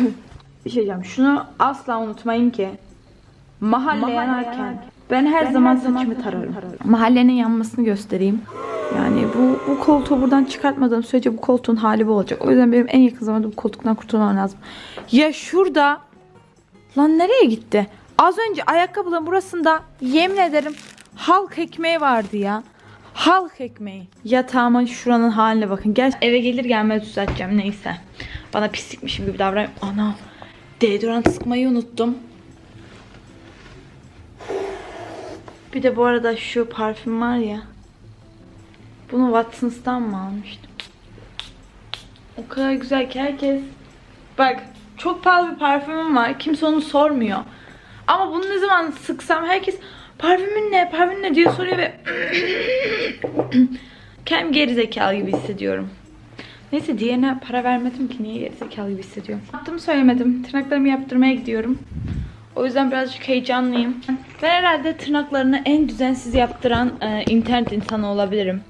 Bir şey diyeceğim. Şunu asla unutmayın ki mahalle yanarken ben her zaman saçımı tararım. Mahallenin yanmasını göstereyim. Yani bu, bu koltuğu buradan çıkartmadığım sürece bu koltuğun hali bu olacak. O yüzden benim en yakın zamanda bu koltuktan kurtulmam lazım. Ya şurada Lan nereye gitti? Az önce ayakkabıların burasında yemin ederim halk ekmeği vardı ya. Halk ekmeği. Yatağımın şuranın haline bakın. Gel eve gelir gelmez düzelteceğim neyse. Bana pislikmişim gibi davranayım. Ana. Deodorant sıkmayı unuttum. Bir de bu arada şu parfüm var ya. Bunu Watsons'tan mı almıştım? O kadar güzel ki herkes Bak çok pahalı bir parfümüm var. Kimse onu sormuyor. Ama bunu ne zaman sıksam herkes parfümün ne, parfümün ne diye soruyor ve kendimi gerizekalı gibi hissediyorum. Neyse diğerine para vermedim ki niye gerizekalı gibi hissediyorum. Yaptığımı söylemedim. Tırnaklarımı yaptırmaya gidiyorum. O yüzden birazcık heyecanlıyım. Ben herhalde tırnaklarını en düzensiz yaptıran e, internet insanı olabilirim.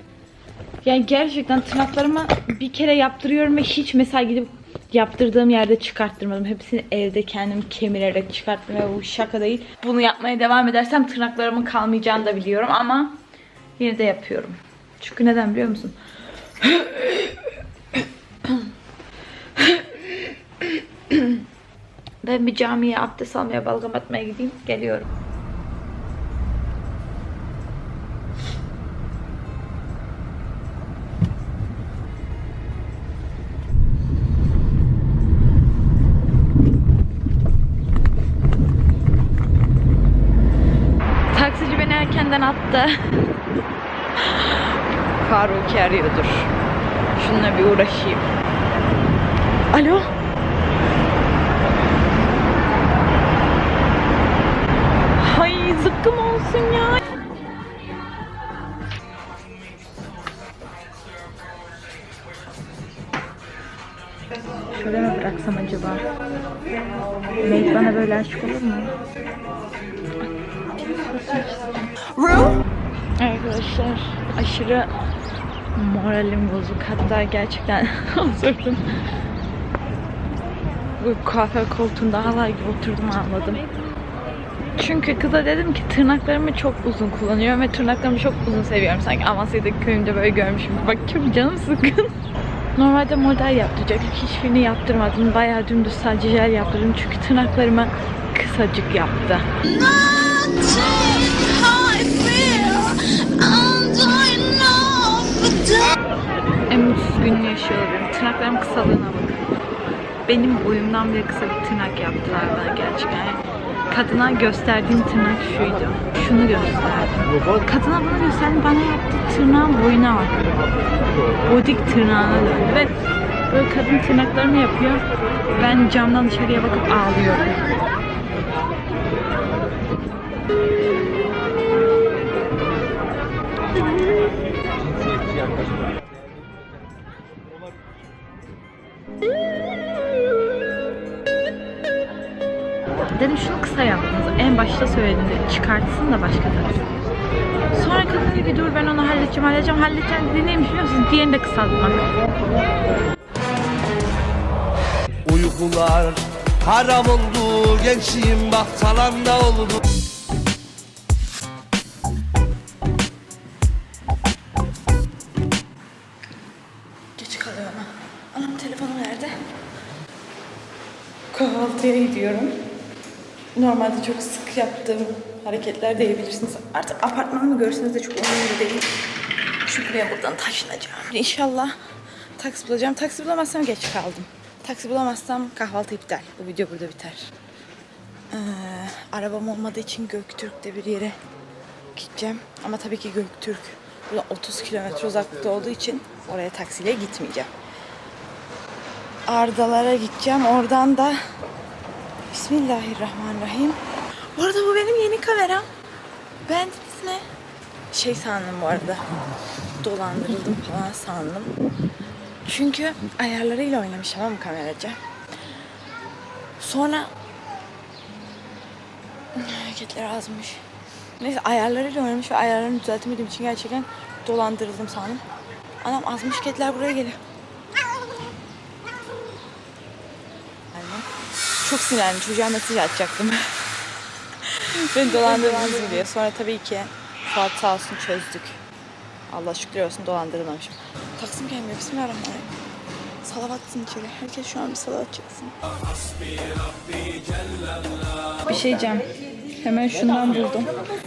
Yani gerçekten tırnaklarımı bir kere yaptırıyorum ve hiç mesela gidip yaptırdığım yerde çıkarttırmadım. Hepsini evde kendim kemirerek çıkarttım ve bu şaka değil. Bunu yapmaya devam edersem tırnaklarımın kalmayacağını da biliyorum ama yine de yapıyorum. Çünkü neden biliyor musun? Ben bir camiye abdest almaya balgam atmaya gideyim. Geliyorum. Taksici beni erkenden attı. Faruk'i arıyordur. Şununla bir uğraşayım. Alo? Hay zıkkım olsun ya. Şöyle mi bıraksam acaba? Mate bana böyle aşık olur mu? Arkadaşlar aşırı moralim bozuk. Hatta gerçekten hazırım. Bu kuaför koltuğunda halay gibi oturdum anladım. Çünkü kıza dedim ki tırnaklarımı çok uzun kullanıyorum ve tırnaklarımı çok uzun seviyorum. Sanki Amasya'daki köyümde böyle görmüşüm. Bak çok canım sıkkın. Normalde model yaptıracaktık. Hiçbirini yaptırmadım. Bayağı dümdüz sadece jel yaptırdım. Çünkü tırnaklarımı kısacık yaptı. En mutsuz gününü yaşıyor olabilirim. Tırnaklarım kısalığına bakın. Benim boyumdan bile kısa bir tırnak yaptılar bana gerçekten. Kadına gösterdiğim tırnak şuydu. Şunu gösterdim. Kadına bunu gösterdim. Bana yaptığı tırnağın boyuna bak. Bodik tırnağına döndü. Ve böyle kadın tırnaklarını yapıyor. Ben camdan dışarıya bakıp ağlıyorum. Dedim şunu kısa yaptınız. En başta söyledim de çıkartsın da başka taksın. Sonra kadın dedi dur ben onu halledeceğim halledeceğim halledeceğim dedi neymiş biliyor musunuz? Diğerini de kısaltmak. Uykular haram oldu gençliğim bak talanda oldu Geç kalıyorum ha. Anam telefonu nerede? Kahvaltıya gidiyorum. Normalde çok sık yaptığım hareketler diyebilirsiniz. Artık apartmanımı görseniz de çok umurumda değil. Şuraya buradan taşınacağım. İnşallah taksi bulacağım. Taksi bulamazsam geç kaldım. Taksi bulamazsam kahvaltı iptal. Bu video burada biter. Ee, arabam olmadığı için Göktürk'te bir yere gideceğim. Ama tabii ki Göktürk burada 30 kilometre uzaklıkta olduğu için oraya taksiyle gitmeyeceğim. Ardalara gideceğim. Oradan da Bismillahirrahmanirrahim. Bu arada bu benim yeni kameram. Beğendiniz mi? Şey sandım bu arada. Dolandırıldım falan sandım. Çünkü ayarlarıyla oynamış tamam mı kameracı? Sonra hareketleri azmış. Neyse ayarlarıyla oynamış ve ayarlarını düzeltemediğim için gerçekten dolandırıldım sandım. Anam azmış ketler buraya geliyor. Aynen. Çok sinirlendim. Çocuğa mesaj atacaktım. Beni dolandırdınız diye. Sonra tabii ki Fuat sağ olsun çözdük. Allah şükür olsun dolandırılmamışım. Taksim gelmiyor. Bismillahirrahmanirrahim. Salavatsın içeri. Herkes şu an bir salavat çıksın. Bir şey diyeceğim. Hemen şundan buldum.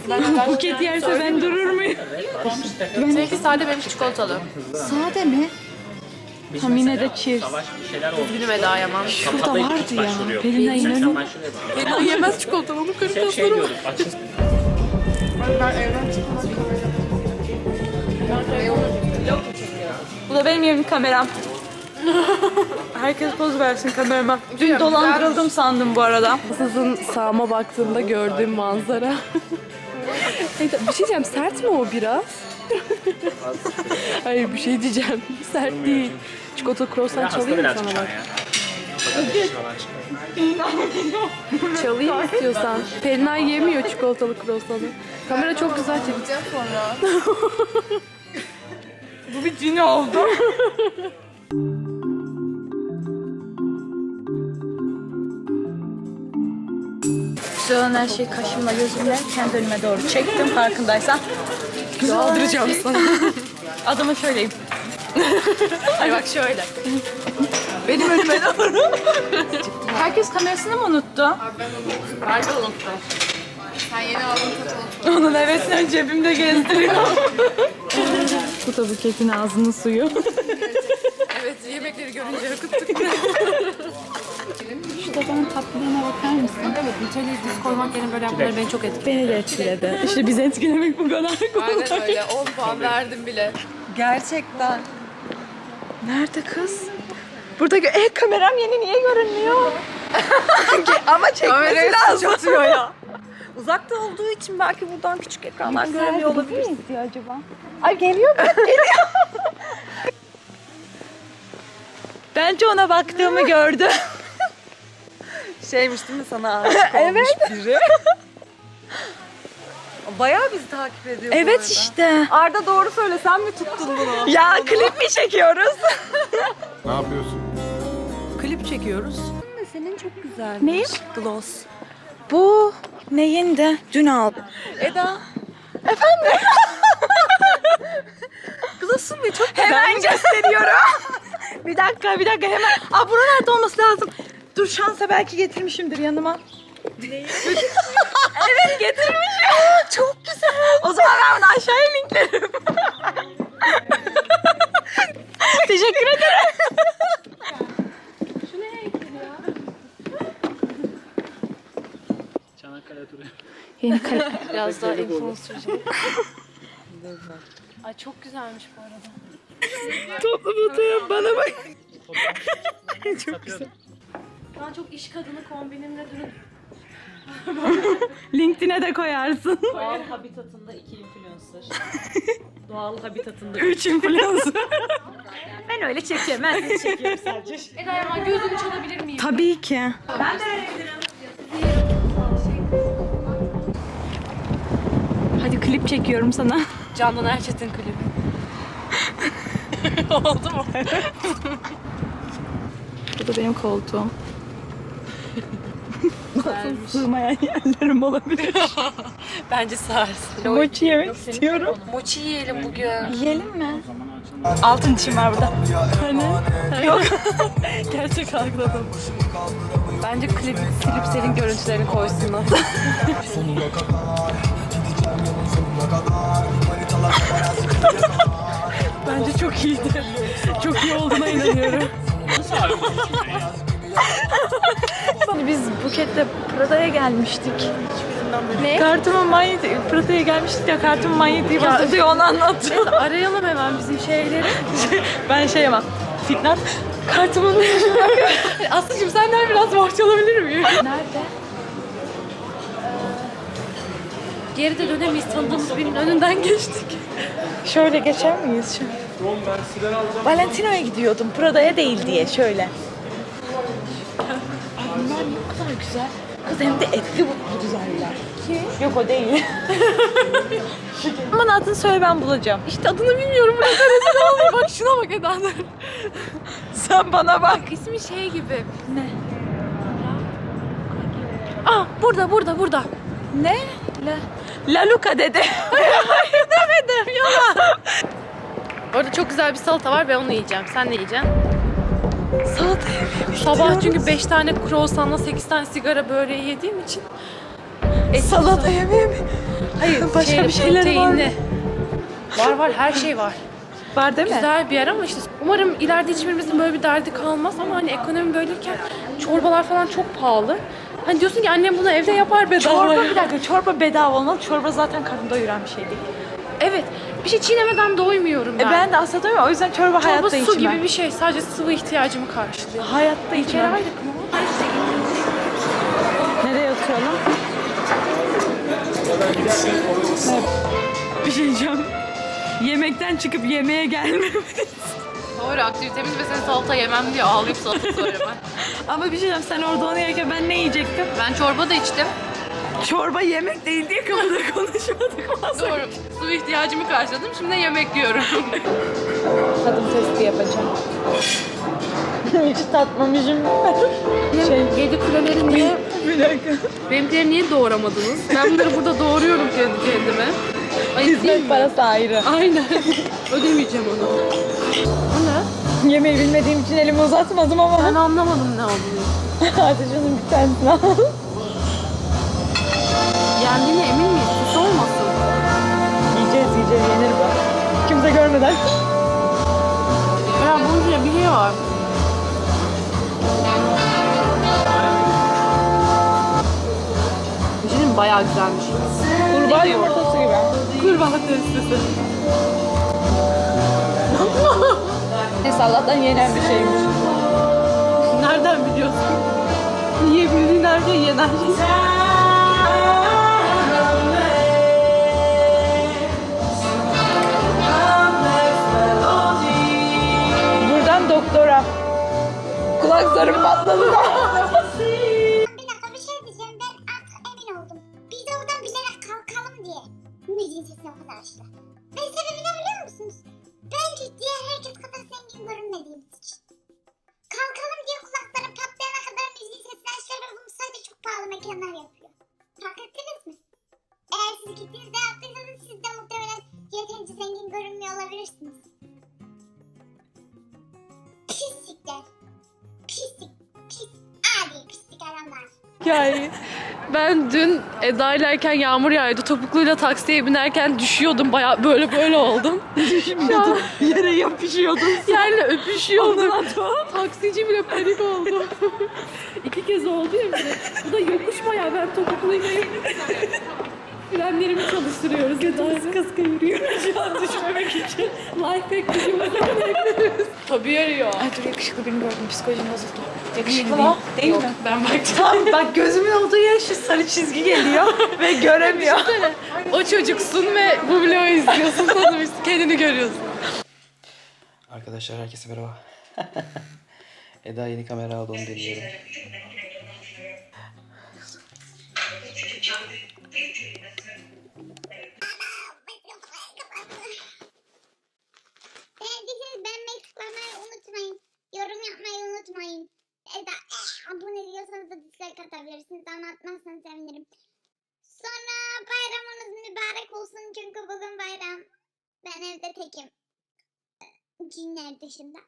Buket yerse ben durur muyum? Seninki sade benimki çikolatalı. Sade mi? Tam yine de cheers. Üzgünüm Eda Yaman. Şurada vardı ya. Pelin'e inanın. Eda yemez çikolatalı onu kırık şey diyorduk açık Bu da benim yerim kameram. Herkes poz versin kamerama. Dün dolandırıldım sandım bu arada. Sizin sağıma baktığımda gördüğüm manzara. Bir şey diyeceğim sert mi o biraz? Hayır bir şey diyeceğim. Sert değil. Çikolata croissant çalayım mı sana bak? Çalayım istiyorsan. Pelinay yemiyor çikolatalı croissant'ı. Kamera çok güzel çekeceğim sonra. Bu bir cini oldu. Güzel olan her şeyi kaşımla gözümle kendi önüme doğru çektim farkındaysan. Aldıracağım sana. Adımı söyleyeyim. Ay bak şöyle. Benim önüme doğru. Herkes kamerasını mı unuttu? Ben de unuttum. Onun evet sen cebimde gezdiriyor. Bu da buketin ağzının suyu. Evet yemekleri görünce akıttık. Şu tabanın tatlılığına bakar mısın? evet Nutella'yı düz koymak yerine böyle yapmaları beni çok etkiledi. Beni de etkiledi. İşte bizi etkilemek bu kadar kolay. Aynen öyle. 10 puan verdim bile. Gerçekten. Nerede kız? Burada gö- e, kameram yeni niye görünmüyor? Ama çekmesi lazım. atıyor ya. Uzakta olduğu için belki buradan küçük ekrandan göremiyor olabilir. diyor acaba? Ay geliyor bak geliyor. Bence ona baktığımı gördü. Şeymiş değil mi sana aşık olmuş biri? Bayağı bizi takip ediyor bu evet arada. işte. Arda doğru söyle sen mi tuttun bunu? Ya klip mi çekiyoruz? Ne yapıyorsun? Klip çekiyoruz. Senin çok güzel. Neyim? Gloss. Bu neyindi? Dün aldım. Eda. Gloss'un ne çok güzel. Hemen gösteriyorum. bir dakika, bir dakika hemen. Aa bura nerede olması lazım? Dur şansa belki getirmişimdir yanıma. evet getirmişim. Çok güzel. O zaman ben bunu aşağıya linklerim. Teşekkür ederim. Çanakkale turu. Yeni kale. Biraz daha influencer'cı. Ay çok güzelmiş bu arada. Toplu fotoğraf bana bak. Ben çok iş kadını kombinimle dün LinkedIn'e de koyarsın. Doğal habitatında iki influencer. Doğal habitatında Üç influencer. Ben öyle çekiyorum. Ben seni çekiyorum sadece. Eda Yaman gözünü çalabilir miyim? Tabii ki. Hadi klip çekiyorum sana. Candan Erçetin klibi. Oldu mu? Bu da benim koltuğum. Nasıl sığmayan yerlerim olabilir. Bence sağırsın. Mochi yemek istiyorum. Mochi yiyelim bugün. Yiyelim mi? Altın dişim var burada. Gerçek algıladım. Bence klip, klip senin görüntülerini koysunlar. Bence çok iyiydi. Çok iyi olduğuna inanıyorum. Hani biz Buket'te Prada'ya gelmiştik. Ne? Kartımın manyeti, Prada'ya gelmiştik ya kartımın manyetiği bozuldu diye onu anlatıyor. Arayalım hemen bizim şeyleri. ben şey ama Fitnat kartımın Aslıcığım senden biraz borç alabilir miyim? Nerede? Geri de dönemeyiz. Tanıdığımız birinin önünden geçtik. Şöyle geçer miyiz şu? Valentino'ya gidiyordum. Prada'ya değil diye şöyle. Ne kadar güzel. Kız hem de etli butlu güzeller. Kim? Yok o değil. Aman adını söyle ben bulacağım. İşte adını bilmiyorum. Bırak rezil olmayayım. Bak şuna bak Eda'nın. Sen bana bak. İsmi şey gibi. Ne? Ah burada burada burada. Ne? La, La Luca dedi. Hayır demedim. Yalan. Orada çok güzel bir salata var ve onu yiyeceğim. Sen ne yiyeceksin? Salata Sabah çünkü 5 tane croissantla 8 tane sigara böreği yediğim için. Etsiz Salata yemeği mi? Hayır, Başka şeyli, bir şeyler var mı? Var var her şey var. Var değil mi? Güzel bir yer ama işte umarım ileride hiçbirimizin böyle bir derdi kalmaz ama hani ekonomi böyleyken çorbalar falan çok pahalı. Hani diyorsun ki annem bunu evde yapar bedava. Çorba bir dakika çorba bedava olmalı. Çorba zaten karnı doyuran bir şey değil. Evet. Bir şey çiğnemeden doymuyorum ben. E ben de aslında doymuyorum. O yüzden çorba, Çorba hayatta su içmem. gibi bir şey. Sadece sıvı ihtiyacımı karşılıyor. Hayatta Bir kere içmem. aylık mı? Nereye oturalım? Bir şey diyeceğim. Yemekten çıkıp yemeğe gelmemiz. Doğru aktivitemiz ve sen salata yemem diye ağlayıp salata söyleme. Ama bir şey diyeceğim sen orada onu yerken ben ne yiyecektim? ben çorba da içtim. Çorba yemek değil diye kapıda konuşmadık masa. Doğru. Su ihtiyacımı karşıladım. Şimdi yemek yiyorum. Tadım testi yapacağım. Hiç tatmamışım. Şey, Yedi kuleleri niye? bir dakika. Benimkileri niye doğramadınız? Ben bunları burada doğruyorum kendi kendime. Ay değil Hizmet mi? parası ayrı. Aynen. Ödemeyeceğim onu. Bu ne? Yemeği bilmediğim için elimi uzatmadım ama. Ben anlamadım ne olduğunu. Hadi şunun bir tanesini al. Yendiğine emin miyiz? Sus olmasın. Yiyeceğiz yiyeceğiz yenir bu. Kimse görmeden. Ya bunun içinde bir şey var. Düşünün bayağı güzelmiş. Kurbağa yumurtası gibi. Kurbağa testisi. Neyse Allah'tan yenen bir şeymiş. Nereden biliyorsun? Yiyebildiğin her şey yenen Kulak zarım patladı. Bir dakika bir şey diyeceğim. Ben artık emin oldum. Biz oradan bilerek kalkalım diye. Müziğin sesini o kadar açtı. Ve sebebi ne biliyor musunuz? Bence diğer herkes kadar zengin görünmediğimiz için. Kalkalım diye kulaklarım patlayana kadar müziğin sesini açıyor ve bunu sadece çok pahalı mekanlar yapıyor. Fark ettiniz mi? Eğer siz gittiğinizde yaptıysanız siz de muhtemelen yeterince zengin görünmüyor olabilirsiniz. Yani ben dün Eda ilerken yağmur yağıyordu. Topukluyla taksiye binerken düşüyordum. Bayağı böyle böyle oldum. Düşmüyordum. Yere yapışıyordun. Yerle öpüşüyordum. Taksici bile panik oldu. İki kez oldu ya bize. Bu da yokuş bayağı ben topukluyla Frenlerimi çalıştırıyoruz. Kız kız yürüyor. Şu an düşmemek için. Life hack yapıyoruz. Tabii yarıyor. Ay dur yakışıklı birini gördüm psikolojim bozuldu. Yakışıklı mı? Değil mi? Ben baktım. Tam bak gözümün olduğu yere şu sarı çizgi geliyor ve göremiyor. O çocuksun ve bu vlogu izliyorsun. Tanımışsın. Kendini görüyorsun. Arkadaşlar herkese merhaba. Eda yeni kamera aldı onu deniyorum. Evde tekim. Cinler dışında.